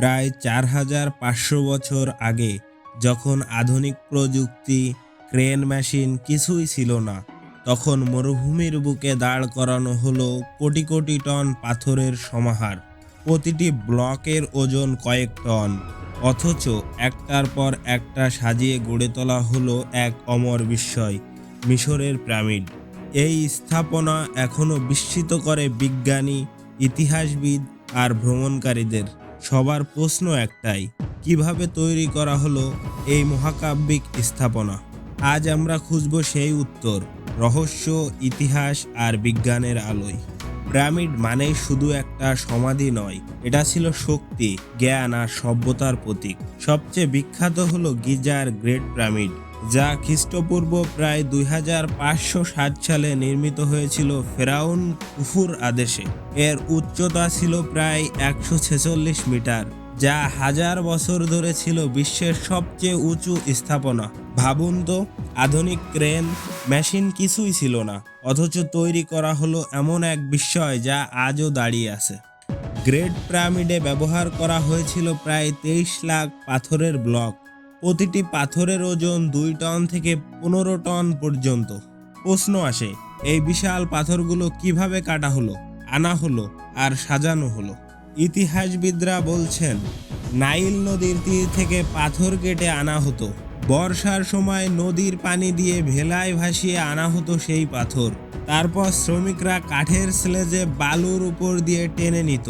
প্রায় চার হাজার পাঁচশো বছর আগে, যখন আধুনিক প্রযুক্তি, ক্রেন মেশিন কিছুই ছিল না, তখন মরুভূমির বুকে দাঁড় করানো হলো কোটি কোটি টন পাথরের সমাহার, প্রতিটি ব্লকের ওজন কয়েক টন। অথচ একটার পর একটা সাজিয়ে গড়ে তোলা হলো এক অমর বিস্ময়, মিশরের পিরামিড। এই স্থাপনা এখনও বিস্মিত করে বিজ্ঞানী, ইতিহাসবিদ আর ভ্রমণকারীদের। সবার প্রশ্ন একটাই, কীভাবে তৈরি করা হলো এই মহাকাব্যিক স্থাপনা? আজ আমরা খুঁজব সেই উত্তর, রহস্য, ইতিহাস আর বিজ্ঞানের আলোয়। পিরামিড মানেই শুধু একটা সমাধি নয়, এটা ছিল শক্তি, জ্ঞান আর সভ্যতার প্রতীক। সবচেয়ে বিখ্যাত হলো গিজার গ্রেট পিরামিড। যা খ্রিস্টপূর্ব প্রায় দুই হাজার পাঁচশো সাত সালে নির্মিত হয়েছিল ফেরাউন কুফুর আদেশে। এর উচ্চতা ছিল প্রায় একশো ছেচল্লিশ মিটার, যা হাজার বছর ধরে ছিল বিশ্বের সবচেয়ে উঁচু স্থাপনা। ভাবুন তো, আধুনিক ক্রেন, মেশিন কিছুই ছিল না, অথচ তৈরি করা হলো এমন এক বিস্ময় যা আজও দাঁড়িয়ে আছে। গ্রেট প্রামিডে ব্যবহার করা হয়েছিল প্রায় তেইশ লাখ পাথরের ব্লক। প্রতিটি পাথরের ওজন দুই টন থেকে পনেরো টন পর্যন্ত। প্রশ্ন আসে, এই বিশাল পাথরগুলো কীভাবে কাটা হলো, আনা হলো, আর সাজানো হলো? ইতিহাসবিদরা বলছেন, নাইল নদীর তীর থেকে পাথর কেটে আনা হতো। বর্ষার সময় নদীর পানি দিয়ে ভেলায় ভাসিয়ে আনা হতো সেই পাথর। তারপর শ্রমিকরা কাঠের স্লেজে বালুর উপর দিয়ে টেনে নিত।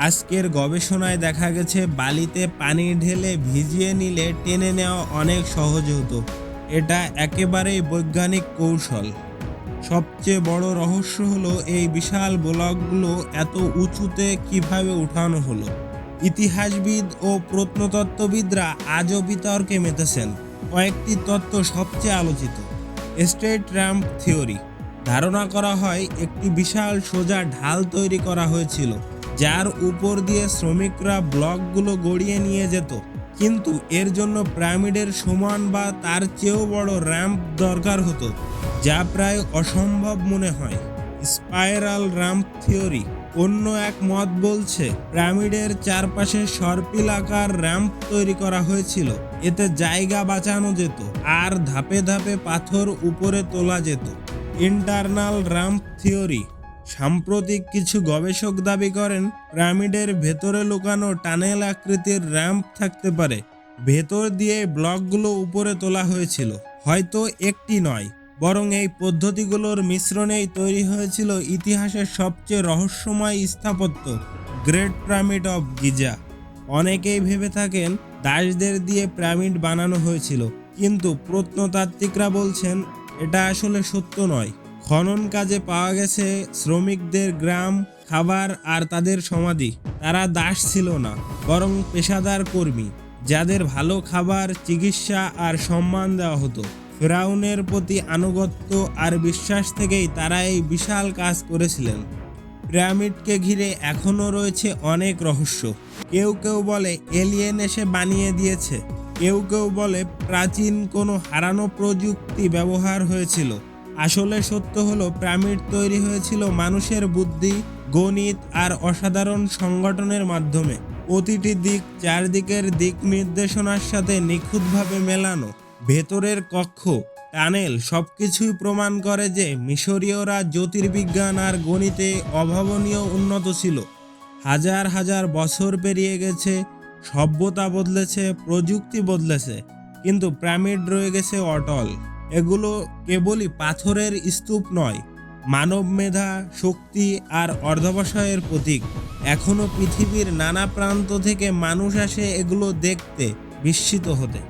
আজকের গবেষণায় দেখা গেছে, বালিতে পানি ঢেলে ভিজিয়ে নিলে টেনে নেওয়া অনেক সহজ হতো। এটা একেবারেই বৈজ্ঞানিক কৌশল। সবচেয়ে বড় রহস্য হলো, এই বিশাল ব্লকগুলো এত উঁচুতে কীভাবে উঠানো হলো? ইতিহাসবিদ ও প্রত্নতত্ত্ববিদরা আজও বিতর্কে মেতেছেন। কয়েকটি তত্ত্ব সবচেয়ে আলোচিত। Straight ramp theory. ধারণা করা হয়, একটি বিশাল সোজা ঢাল তৈরি করা হয়েছিল। যার উপর দিয়ে শ্রমিকরা ব্লকগুলো গড়িয়ে নিয়ে যেত। কিন্তু এর জন্য পিরামিডের সমান বা তার চেয়েও বড় র্যাম্প দরকার হতো, যা প্রায় অসম্ভব মনে হয়। Spiral ramp theory. অন্য এক মত বলছে, পিরামিডের চারপাশে সর্পিল আকার র্যাম্প তৈরি করা হয়েছিল। এতে জায়গা বাঁচানো যেত, আর ধাপে ধাপে পাথর উপরে তোলা যেত। Internal ramp theory. সাম্প্রতিক কিছু গবেষক দাবি করেন, পিরামিডের ভেতরে লুকানো টানেল আকৃতির র্যাম্প থাকতে পারে। ভেতর দিয়ে ব্লকগুলো উপরে তোলা হয়েছিল। হয়তো একটি নয়, বরং এই পদ্ধতিগুলোর মিশ্রণেই তৈরি হয়েছিল ইতিহাসের সবচেয়ে রহস্যময় স্থাপত্য, গ্রেট পিরামিড অফ গিজা। অনেকেই ভেবে থাকেন, দাসদের দিয়ে পিরামিড বানানো হয়েছিল, কিন্তু প্রত্নতাত্ত্বিকরা বলছেন, এটা আসলে সত্য নয়। খনন কাজে পাওয়া গেছে শ্রমিকদের গ্রাম, খাবার আর তাদের সমাধি। তারা দাস ছিল না, বরং পেশাদার কর্মী, যাদের ভালো খাবার, চিকিৎসা আর সম্মান দেওয়া হতো। ফেরাউনের প্রতি আনুগত্য আর বিশ্বাস থেকেই তারা এই বিশাল কাজ করেছিলেন। পিরামিডকে ঘিরে এখনও রয়েছে অনেক রহস্য। কেউ কেউ বলে এলিয়েন এসে বানিয়ে দিয়েছে। কেউ কেউ বলে প্রাচীন কোনো হারানো প্রযুক্তি ব্যবহার হয়েছিল। আসলে সত্য হলো, পিরামিড তৈরি হয়েছিল মানুষের বুদ্ধি, গণিত আর অসাধারণ সংগঠনের মাধ্যমে। প্রতিটি দিক চারদিকের দিক নির্দেশনার সাথে নিখুঁতভাবে মেলানো। ভেতরের কক্ষ, টানেল সবকিছুই প্রমাণ করে যে মিশরীয়রা জ্যোতির্বিজ্ঞান আর গণিতে অভাবনীয় উন্নত ছিল। হাজার হাজার বছর পেরিয়ে গেছে, সভ্যতা বদলেছে, প্রযুক্তি বদলেছে, কিন্তু পিরামিড রয়ে গেছে অটল। এগুলো কেবলই পাথরের স্তূপ নয়, মানব মেধা, শক্তি আর অর্ধবসায়ের প্রতীক। এখনও পৃথিবীর নানা প্রান্ত থেকে মানুষ আসে এগুলো দেখতে বিস্মিত হতে।